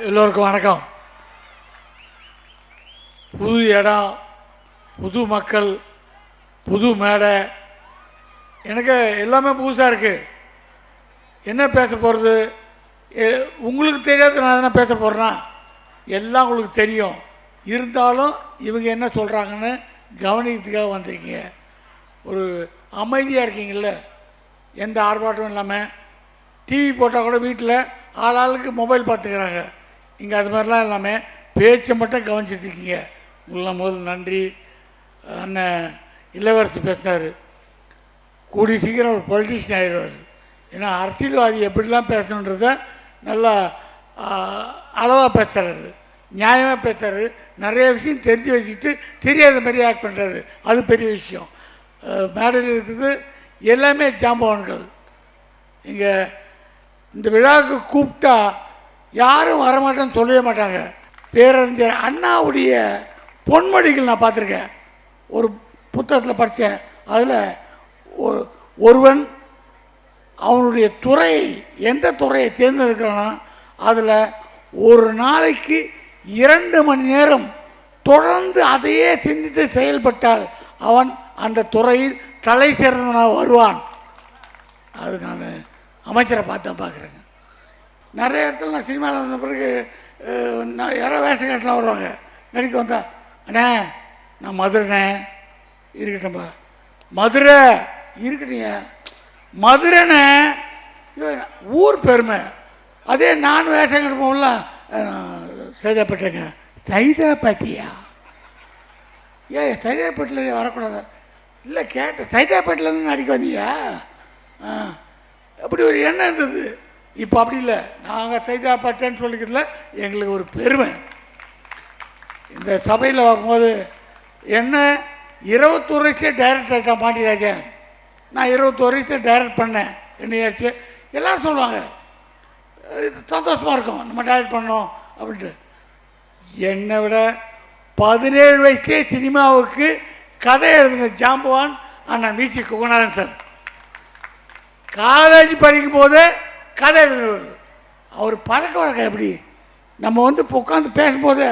எல்லோருக்கும் வணக்கம். புது இடம் புது மக்கள் புது மேடை. எனக்கு எல்லாமே புதுசாக இருக்குது என்ன பேச போகிறது உங்களுக்கு தெரியாத நான் என்ன பேச போகிறேன்னா எல்லாம் உங்களுக்கு தெரியும். இருந்தாலும் இவங்க என்ன சொல்கிறாங்கன்னு கவனிக்கிறதுக்காக வந்திருக்கீங்க. ஒரு அமைதியாக இருக்கீங்கள்ல எந்த ஆர்ப்பாட்டமும் இல்லாமல் டிவி போட்டால் கூட வீட்டில் ஆளாளுக்கு மொபைல் பார்த்துக்கிறாங்க. இங்கே அது மாதிரிலாம் இல்லாமல் பேச்சை மட்டும் கவனிச்சிட்டு இருக்கீங்க. போது முதல் நன்றி. அண்ணன் இளவரசி பேசினார். கூடிய சீக்கிரம் ஒரு பொலிட்டிஷியன் ஆயிடுவார். ஏன்னா அரசியல்வாதி எப்படிலாம் பேசணுன்றத நல்லா அளவாக பேசுகிறாரு நியாயமாக பேசுகிறாரு நிறைய விஷயம் தெரிஞ்சு வச்சுக்கிட்டு தெரியாத மாதிரி ஆக்ட் பண்ணுறாரு அது பெரிய விஷயம். மேடையில் இருக்குது எல்லாமே ஜாம்பவான்கள். இங்கே இந்த விழாவுக்கு கூப்பிட்டா யாரும் வரமாட்டேன்னு சொல்லவே மாட்டாங்க. பேரறிஞர் அண்ணாவுடைய பொன்மொழிகள் நான் பார்த்துருக்கேன். ஒரு புத்தகத்தில் படித்தேன் அதில் ஒரு- ஒருவன் அவனுடைய துறை எந்த துறையை தேர்ந்தெடுக்கிறானோ அதில் ஒரு நாளைக்கு இரண்டு மணி நேரம் தொடர்ந்து அதையே சிந்தித்து செயல்பட்டால் அவன் அந்த துறையில் தலை சிறந்தவனாக வருவான். அது நான் அமைச்சரை பார்த்தா பார்க்குறேங்க. நிறைய இடத்துல நான் சினிமாவில் வந்த பிறகு நான் யாரோ வேஷம் வருவாங்க. நடிக்க வந்தா அண்ணே நான் மதுரைண்ணே. இருக்கட்டும்பா. மதுரை இருக்கட்டியா மதுரைண்ணே. ஊர் பெருமை. அதே நான் வேஷம் கட்ட போகல சைதாப்பேட்டைங்க. சைதாப்பேட்டையா? ஏ சைதாப்பேட்டில் வரக்கூடாது? இல்லை கேட்டேன். சைதாப்பேட்டிலேருந்து நடிக்க வந்தியா? ஆ. அப்படி ஒரு எண்ணம் இருந்தது. இப்போ அப்படி இல்லை. நாங்கள் சைதாப்பேட்டைன்னு சொல்லிக்கிறதுல எங்களுக்கு ஒரு பெருமை. இந்த சபையில் வரும்போது என்ன இருபத்தொரு வயசுலேயே டைரக்டர் ஆகிட்டான் பாண்டியராஜன்? நான் இருபத்தொரு வயசுல டைரக்ட் பண்ணேன். என்னையாச்சு? எல்லோரும் சொல்லுவாங்க. சந்தோஷமாக இருக்கும். நம்ம டைரக்ட் பண்ணோம் அப்படின்ட்டு. என்னை விட பதினேழு வயசுலேயே சினிமாவுக்கு கதை எழுதின ஜாம்பவான் அண்ணன் மியூசிக் குகநாதன் சார். காலேஜ் படிக்கும் போதே கதை எழுதுனவர் அவர் பழக்க வழக்கம் எப்படி? நம்ம வந்து இப்போ உட்காந்து பேசும்போது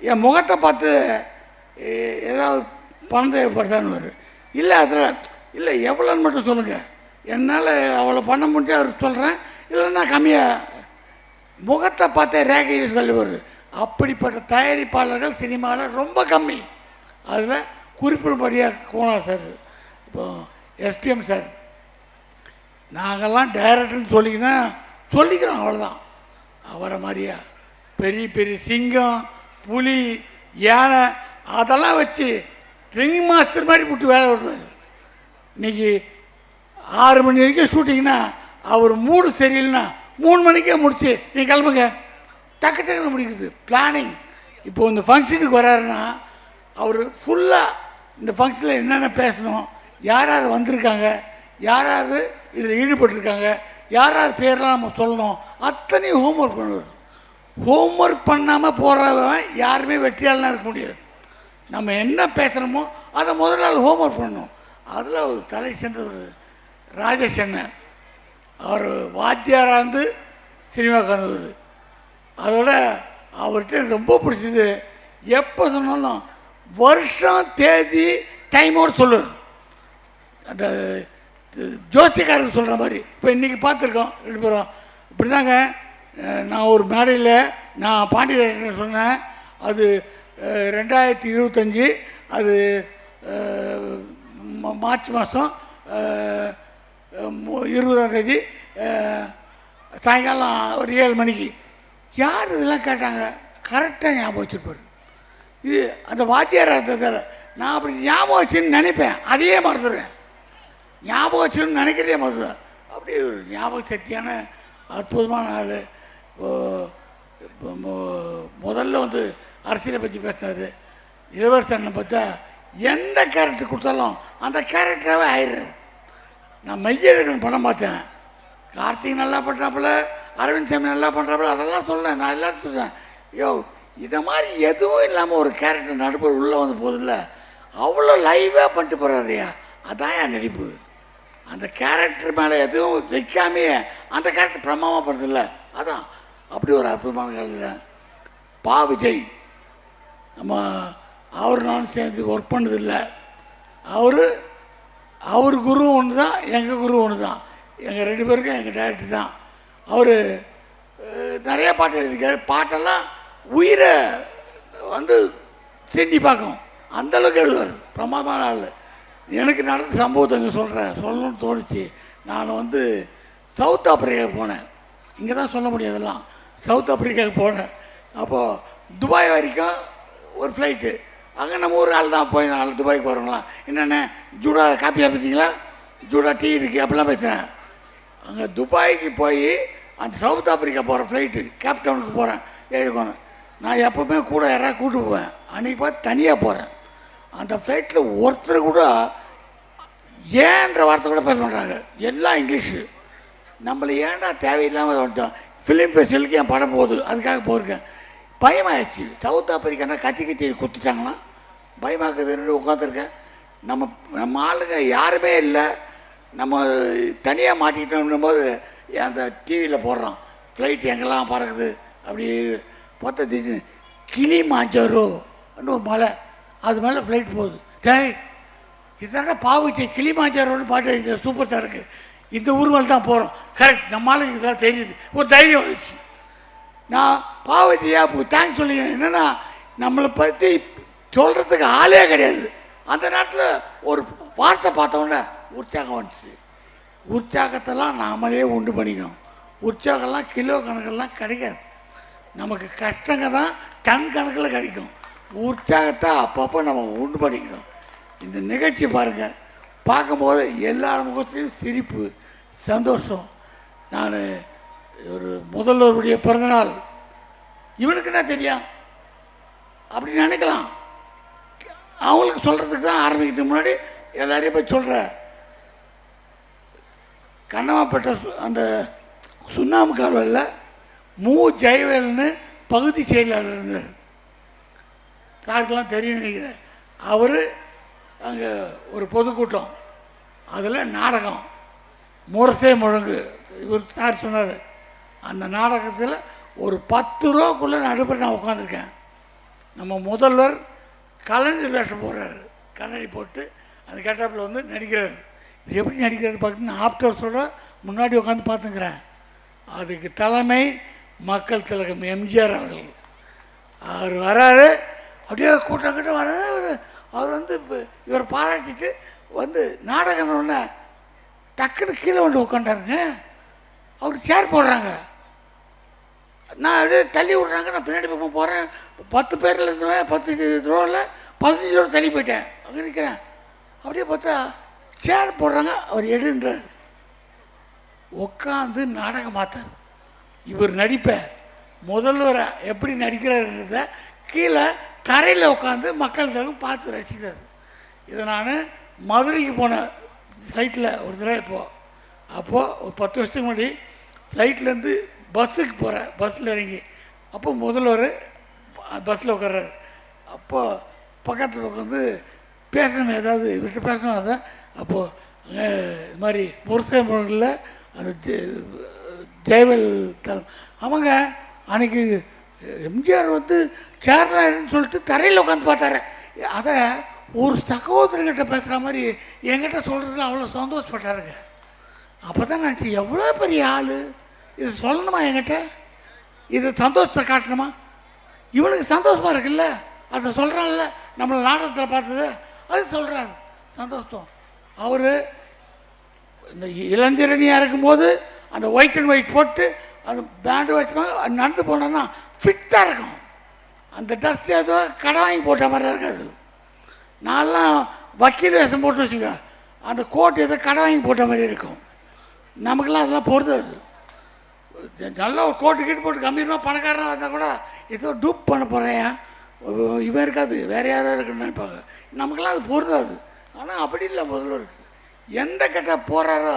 என் முகத்தை பார்த்து ஏதாவது பணம் தேவைப்படுதான்னு இல்லை அதில் இல்லை எவ்வளோன்னு மட்டும் சொல்லுங்கள் என்னால் அவ்வளோ பண்ண முடியும் அவர் சொல்கிறேன் இல்லைன்னா கம்மியாக முகத்தை பார்த்தே ரேகையில் சொல்லுவார். அப்படிப்பட்ட தயாரிப்பாளர்கள் சினிமாவில் ரொம்ப கம்மி. அதில் குறிப்பிடும்படியாக கோனா சார் இப்போ எஸ்பிஎம் சார் நாங்கள்லாம் டைரக்டர்னு சொல்லிக்கினா சொல்லிக்கிறோம் அவ்வளோதான் அவரை மாதிரியா. பெரிய பெரிய சிங்கம் புலி யானை அதெல்லாம் வச்சு ரிங் மாஸ்டர் மாதிரி போட்டு வேலை விடுவார் இன்னைக்கு ஆறு மணி வரைக்கும் ஷூட்டிங்னா அவர் மூடு சரியில்லைன்னா மூணு மணிக்கே முடிச்சு நீ கிளம்புங்க. டக்கு டக்குன்னு முடிக்குது. பிளானிங் இப்போ இந்த ஃபங்க்ஷனுக்கு வராருன்னா அவர் ஃபுல்லாக இந்த ஃபங்க்ஷனில் என்னென்ன பேசணும் யார் யார் வந்திருக்காங்க யார் யார் இதில் ஈடுபட்டிருக்காங்க? யார் யார் பேர்லாம் நம்ம சொல்லணும்? அத்தனையும் ஹோம்ஒர்க் பண்ணுவார். ஹோம்ஒர்க் பண்ணாமல் போகிறவன் யாருமே வெற்றியாளனாக இருக்க முடியாது. நம்ம என்ன பேசுகிறோமோ அதை முதல் நாள் ஹோம்ஒர்க் பண்ணணும். அதில் ஒரு தலை சென்றவர் ராஜேஷ் அண்ணன். அவர் வாத்தியாராக இருந்து சினிமா வந்தவர் அதோட அவர்கிட்ட எனக்கு ரொம்ப பிடிச்சது எப்போ சொன்னாலும் வருஷம் தேதி டைமோடு சொல்லுவார். அந்த ஜோசியக்காரர் சொல்கிற மாதிரி. இப்போ இன்றைக்கி பார்த்துருக்கோம் ரெண்டு பேரும். இப்படி தாங்க நான் ஒரு மேடையில் நான் பாண்டியராஜன் சொன்னேன். அது ரெண்டாயிரத்தி இருபத்தஞ்சி அது மார்ச் மாதம் இருபதாம் தேதி சாயங்காலம் ஒரு ஏழு மணிக்கு. யார் இதெல்லாம் கேட்டாங்க? கரெக்டாக ஞாபகம் வச்சுருப்பார் இது அந்த வாத்தியார் நான் அப்படி ஞாபகம் வச்சுன்னு நினைப்பேன். அதையே மறந்துடுவேன் ஞாபகம் வச்சுன்னு நினைக்கிறதே மறந்துடுவேன் அப்படி ஒரு ஞாபக சக்தியான அற்புதமான ஆள். இப்போ முதல்ல வந்து அரசியலை பற்றி பேசினார். இளவரசனை பார்த்தா எந்த கேரக்டர் கொடுத்தாலும் அந்த கேரக்டராகவே ஆயிடுறாரு. நான் மையழகன் படம் பார்த்தேன். கார்த்திக் நல்லா பண்ணுறாப்புல அரவிந்த் சாமி நல்லா பண்ணுறாப்புல அதெல்லாம் சொல்லேன் நான் எல்லாத்தையும் சொல்கிறேன் யோ இதை மாதிரி எதுவும் இல்லாமல் ஒரு கேரக்டர் நடுப்பர் உள்ளே வந்து போதில்ல அவ்வளோ லைவாக பண்ணிட்டு போகிறாருயா அதான் என் நடிப்பு. அந்த கேரக்டர் மேலே எதுவும் வைக்காமையே அந்த கேரக்டர் பிரமாமா பண்ணுறதில்ல அதான். அப்படி ஒரு அற்புதமான கலைஞர் பா விஜய். நம்ம அவர் நானும் சேர்ந்து ஒர்க் பண்ணதில்லை. அவர் அவர் குரு ஒன்று தான் எங்கள் குரு ஒன்று தான். எங்கள் ரெண்டு பேருக்கும் எங்கள் டேரக்டர் தான். அவர் நிறைய பாட்டு எழுதியிருக்காரு. பாட்டெல்லாம் உயிரை வந்து சிண்டி பார்க்கும். அந்த அளவுக்கு எழுதுவார். பிரமாதமான ஆள். எனக்கு நடந்த சம்பவத்தை இங்கே சொல்கிறேன் சொல்லணும்னு தோணுச்சு. நான் வந்து சவுத் ஆப்பிரிக்காவுக்கு போனேன். இங்கே தான் சொல்ல முடியாதெல்லாம் சவுத் ஆப்பிரிக்காவுக்கு போனேன். அப்போது துபாய் வரைக்கும் ஒரு ஃப்ளைட்டு அங்கே நம்ம ஒரு ஆள் தான் போய் நாலு துபாய்க்கு போகிறோங்களா என்னென்ன? ஜூடா காப்பியாக பார்த்தீங்களா ஜூடா டீ இருக்குது அப்படிலாம் பேசுகிறேன் அங்கே துபாய்க்கு போய் அந்த சவுத் ஆப்பிரிக்கா போகிற ஃப்ளைட்டு கேப்டவுனுக்கு போகிறேன் ஏறிக்கணும் நான் எப்போவுமே கூட யாராவது கூட்டு போவேன். அன்றைக்கி பார்த்து தனியாக போகிறேன் அந்த ஃப்ளைட்டில் ஒருத்தர் கூட ஏன்ற வார்த்தை கூட பேச மாட்டாங்க எல்லாம் இங்கிலீஷு. நம்மளை ஏன்டா தேவையில்லாமல் வந்துட்டோம்? ஃபிலிம் ஃபெஸ்டிவலுக்கு என் படம் போகுது. அதுக்காக போயிருக்கேன். பயமாகிடுச்சு சவுத் ஆப்பிரிக்கானா கத்தி கத்தி குத்துட்டாங்கன்னா பயமாக்குதுன்னு உட்காந்துருக்கேன் நம்ம நம்ம ஆளுங்க யாருமே இல்லை. நம்ம தனியாக மாட்டிக்கிட்டோம் போது அந்த டிவியில் போடுறோம். ஃப்ளைட் எங்கெல்லாம் பறக்குது? அப்படி பார்த்தா திடீர்னு கிளி மாஞ்சரோ ஒரு மலை. அது மேலே ஃப்ளைட் போகுது. டேய் இதெல்லாம் பாவுச்சை கிளிமாஞ்சாரோன்னு பாட்டு இங்கே சூப்பர் ஸ்டார் இருக்குது இந்த ஊர்வலம் தான் போகிறோம் கரெக்ட் நம்மளால இதெல்லாம் தெரியுது. ஒரு தைரியம் வந்துச்சு. நான் பாவதியா தேங்க்ஸ் சொல்லி என்னென்னா நம்மளை பற்றி சொல்கிறதுக்கு ஆளே கிடையாது. அந்த நேரத்தில் ஒரு வார்த்தை பார்த்தோன்னே உற்சாகம் வந்துச்சு. உற்சாகத்தெல்லாம் நாமளே உண்டு பண்ணிக்கணும். உற்சாகம்லாம் கிலோ கணக்கெல்லாம் கிடைக்காது. நமக்கு கஷ்டங்க தான் டன் கணக்கில் கிடைக்கும். உற்சாகத்தை அப்பப்போ நம்ம உண்டு பண்ணிக்கணும். இந்த நிகழ்ச்சி பாருங்கள் பார்க்கும்போது எல்லார் முகத்துலையும் சிரிப்பு சந்தோஷம். நான் ஒரு முதல்வருடைய பிறந்தநாள். இவனுக்கு என்ன தெரியும்? அப்படி நினைக்கலாம். அவங்களுக்கு சொல்கிறதுக்கு தான் ஆரம்பிக்கிறதுக்கு முன்னாடி எல்லாரையும் போய் சொல்கிற கண்ணமாப்பட்ட சு- அந்த சுண்ணாம்பு கால்வாயில் மு. ஜெயவேல்னு பகுதி செயலாளர் இருந்தார். சாருக்கெல்லாம் தெரியும் நினைக்கிறேன். அவர் அங்கே ஒரு பொதுக்கூட்டம். அதில் நாடகம். முரசே முழங்கு. இவர் சார் சொன்னார் அந்த நாடகத்தில் ஒரு பத்து ரூபாக்குள்ளே நடுப்புற நான் உட்காந்துருக்கேன் நம்ம முதல்வர் கலைஞர் வேஷம் போடுறாரு. கண்ணாடி போட்டு அந்த கேட்டாப்பில் வந்து நடிக்கிறார். இவர் எப்படி நடிக்கிறாரு பார்த்தீங்கன்னா ஆப்டர்ஸோட முன்னாடி உட்காந்து பார்த்துக்கிறேன். அதுக்கு தலைமை மக்கள் திலகம் எம்ஜிஆர் அவர்கள். அவர் வராரு. அப்படியே கூட்டம் கிட்ட வராது அவர் வந்து இப்போ இவரை பாராட்டிட்டு வந்து நாடகம் ஒன்று டக்குன்னு கீழே கொண்டு உட்காண்டாருங்க அவர் சேர் போடுறாங்க. நான் அப்படியே தள்ளி விட்றாங்க. நான் பின்னாடி பக்கம் போகிறேன் பத்து பேரில் இருந்தவன் பத்து ரோவில் பதினஞ்சு ரூபா தள்ளி போயிட்டேன். அங்கே நிற்கிறேன் அப்படியே பார்த்தா சேர் போடுறாங்க. அவர் எடுன்றார். உட்காந்து நாடகம் பார்த்தார். இவர் நடிப்பை. முதல்வரை எப்படி நடிக்கிறாருன்றத கீழே தரையில் உட்காந்து மக்கள் தரம் பார்த்து ரசிக்கிறது இதை நான் மதுரைக்கு போனேன் ஃப்ளைட்டில் ஒரு தடவை இப்போது அப்போது ஒரு பத்து வருஷத்துக்கு முன்னாடி ஃப்ளைட்லேருந்து பஸ்ஸுக்கு போகிறேன் பஸ்ஸில் இறங்கி. அப்போ முதல்வர் பஸ்ஸில் உட்கார்றாரு. அப்போது பக்கத்தில் உட்காந்து பேசணும் ஏதாவது இவர்கிட்ட பேசணும் அதான் அப்போது இது மாதிரி முரசே மொழியில் அந்த ஜெயவல் தரம். அவங்க அன்னைக்கு எம்ஜிஆர் வந்து சேர்னாருன்னு சொல்லிட்டு தரையில் உட்காந்து பார்த்தாரு. அதை ஒரு சகோதரர்கிட்ட பேசுகிற மாதிரி என்கிட்ட சொல்கிறதுல அவ்வளோ சந்தோஷப்பட்டாருங்க. அப்போ தான் நினச்சி எவ்வளோ பெரிய ஆள்? இது சொல்லணுமா என்கிட்ட? இது சந்தோஷத்தை காட்டணுமா? இவனுக்கு சந்தோஷமாக இருக்குல்ல? அதை சொல்கிறான்ல நம்மளை நாடகத்தில் பார்த்தது. அது சொல்கிறாரு சந்தோஷம். அவர் இந்த இளந்திரணியாக இருக்கும்போது அந்த ஒயிட் அண்ட் ஒயிட் போட்டு அந்த பேண்டு வச்சுப்பாங்க நடந்து போனோன்னா ஃபிட்டாக இருக்கும். அந்த ட்ரெஸ் ஏதோ கடை வாங்கி போட்ட மாதிரி இருக்காது. நான்லாம் வக்கீல் வேஷம் போட்டு வச்சுக்க அந்த கோட் ஏதோ கடை வாங்கி போட்ட மாதிரி இருக்கும். நமக்கெல்லாம் அதெல்லாம் பொறுத்தது நல்ல ஒரு கோட்டு கீட்டு போட்டு கம்பீரமாக பணக்காரனாக வந்தால் கூட ஏதோ டூப் பண்ண போகிறேன் இவன் இருக்காது வேறு யாரோ இருக்குன்னு நினைப்பாங்க. நமக்கெல்லாம் அது பொருந்தாது. ஆனால் அப்படி இல்லை முதல்வருக்கு. எந்த கெட்ட போகிறாரோ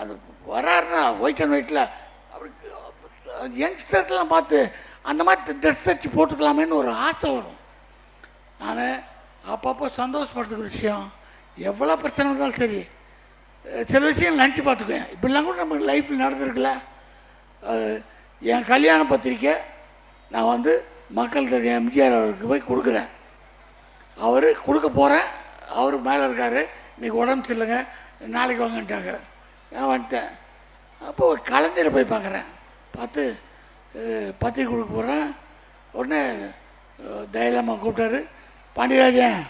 அது வராருன்னா ஒயிட் அண்ட் ஒயிட்டில் அப்படி யங்ஸ்டர்ஸ்லாம் பார்த்து அந்த மாதிரி ட்ரெஸ் தச்சு போட்டுக்கலாமேன்னு ஒரு ஆசை வரும். நான் அப்பப்போ சந்தோஷப்படுத்துக்கிற விஷயம். எவ்வளோ பிரச்சனை இருந்தாலும் சரி. சில விஷயம் நினச்சி பார்த்துக்குவேன். இப்படிலாம் கூட நம்ம லைஃப்பில் நடந்திருக்குல்ல. என் கல்யாண பத்திரிக்கை நான் வந்து மக்கள் தெரியும் எம்ஜிஆர் அவருக்கு போய் கொடுக்குறேன். அவர் கொடுக்க போகிறேன் அவர் மேலே இருக்கார். இன்றைக்கி உடம்பு சரியில்லைங்க. நாளைக்கு வாங்கன்ட்டாங்க. நான் வந்துட்டேன். அப்போ ஒரு கலைஞரை போய் பார்க்குறேன். பார்த்து பத்திரிக்கை கொடுக்க போகிறேன் உடனே தைலம்மா கூப்பிட்டாரு. பாண்டியராஜன்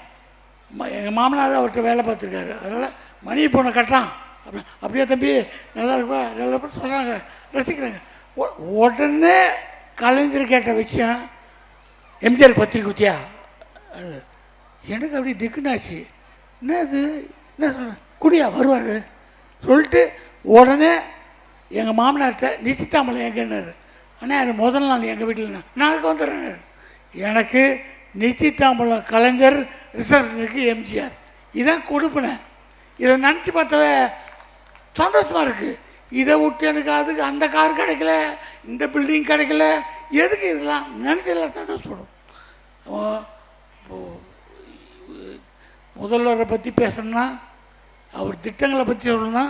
எங்கள் மாமனார் அவர்கிட்ட வேலை பார்த்துருக்காரு. அதனால் மணி பொண்ணை கட்டான் அப்படி அப்படியே தம்பி நல்லா இருப்பா நல்லா இருப்பா சொல்கிறாங்க ரசிக்கிறாங்க. உடனே கலைஞர் கேட்ட விஷயம் எம்ஜிஆர் பத்திரிக்கை குத்தியா அது. எனக்கு அப்படி திக்குனாச்சு. என்ன இது என்ன சொல்ல குடியா வருவார். சொல்லிட்டு உடனே எங்கள் மாமனார்கிட்ட நிச்சித்தாமலை எங்கன்னாரு ஆனால் அது முதல் நாள் எங்கள் வீட்டில் நாளைக்கு வந்துடுறேன். எனக்கு நிச்சயதாம்பலம் கலைஞர் ரிசர்வனுக்கு எம்ஜிஆர். இதான் கொடுப்பினேன் இதை நினச்சி பார்த்தவ சந்தோஷமாக இருக்குது இதை விட்டு எனக்கு அதுக்கு அந்த கார் கிடைக்கல இந்த பில்டிங் கிடைக்கல. எதுக்கு இதெல்லாம்? நினச்சதெல்லாம் சந்தோஷப்படும். முதல்வரை பற்றி பேசணும்னா அவர் திட்டங்களை பற்றி சொல்லணும்னா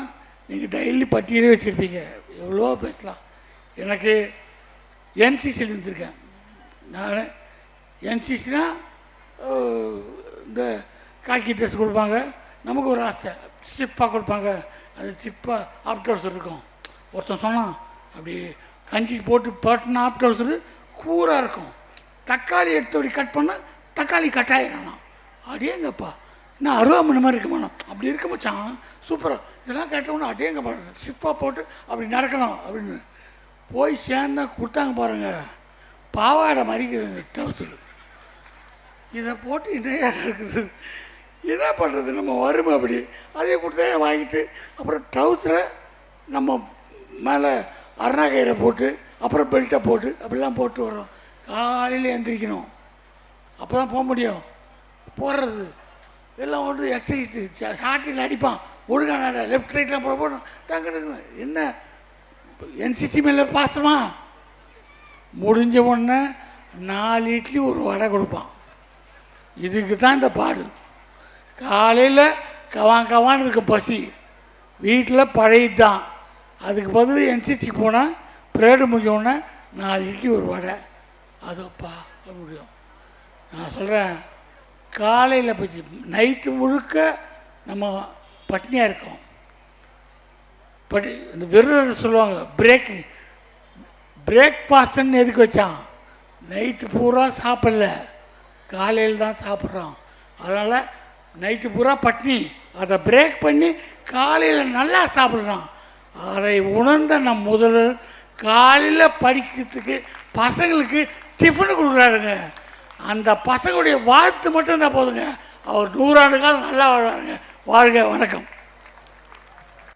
நீங்கள் டெய்லி பட்டியலே வச்சுருப்பீங்க. எவ்வளோ பேசலாம். எனக்கு என்சிசியில் இருந்திருக்கேன். நான் என்சிசினா இந்த காக்கி ட்ரெஸ் கொடுப்பாங்க. நமக்கு ஒரு ஆசை. ஸ்டிப்பாக கொடுப்பாங்க. அது ஸ்டிப்பாக ஆஃப் இருக்கும். ஒருத்தன் சொன்னான் அப்படி கஞ்சி போட்டு போட்டுனா ஆஃப் கூராக இருக்கும். தக்காளி எடுத்து அப்படி கட் பண்ணால் தக்காளி கட் ஆயிடணும் அடேங்கப்பா என்ன அருவாமனை மாதிரி இருக்க மனம். அப்படி இருக்க மச்சான். சூப்பராக இதெல்லாம் கேட்டோம்னா அடேங்கப்பா ஸ்டிப்பாக போட்டு அப்படி நடக்கணும் அப்படின்னு போய் சேர்ந்தா கொடுத்தாங்க பாருங்கள் பாவாடை மாதிரி டவுசர். இதை போட்டு இணையாக இருக்குது? என்ன பண்ணுறது நம்ம வறுமை அப்படி. அதே கொடுத்தா வாங்கிட்டு? அப்புறம் ட்ரௌசரை நம்ம மேலே அருணாக்கயிறை போட்டு அப்புறம் பெல்ட்டை போட்டு அப்படிலாம் போட்டு வரோம் காலையில் எந்திரிக்கணும். அப்போ தான் போக முடியும். போடுறது. எல்லாம் ஒன்று எக்ஸசைஸ் ஷார்ட்டில் அடிப்பான். ஒழுங்காக லெஃப்ட் ரைட்லாம் போட போடணும். டக்கு டக்குன்னு. என்ன? என்சிசி மேலே பாசமா? முடிஞ்ச உடனே நாலு இட்லி ஒரு வடை கொடுப்பான். இதுக்கு தான் இந்த பாடு. காலையில் கவான் கவான்னு இருக்க பசி. வீட்டில் பழையது தான் அதுக்கு பதில் என்சிசிக்கு போனால் பிரேடு முடிஞ்சோடனே நாலு இட்லி ஒரு வடை. அதுப்பா அது முடியும். நான் சொல்கிறேன் காலையில் பற்றி நைட்டு முழுக்க நம்ம பட்னியாக இருக்கோம். பட் இந்த விருது சொல்லுவாங்க பிரேக் பிரேக்ஃபாஸ்ட்னு எதுக்கு வச்சான்? நைட்டு பூரா சாப்பிடல. காலையில் தான் சாப்பிட்றோம் அதனால் நைட்டு பூரா பட்னி. அதை பிரேக் பண்ணி காலையில் நல்லா சாப்பிட்றோம் அதை உணர்ந்த நம் முதல்வர் காலையில் படிக்கிறதுக்கு பசங்களுக்கு டிஃபனு கொடுக்குறாருங்க. அந்த பசங்களுடைய வாழ்த்து மட்டும் தான் போதுங்க. அவர் நூறாண்டு காலம் நல்லா வாழ்வாருங்க. வாழ்க வணக்கம்.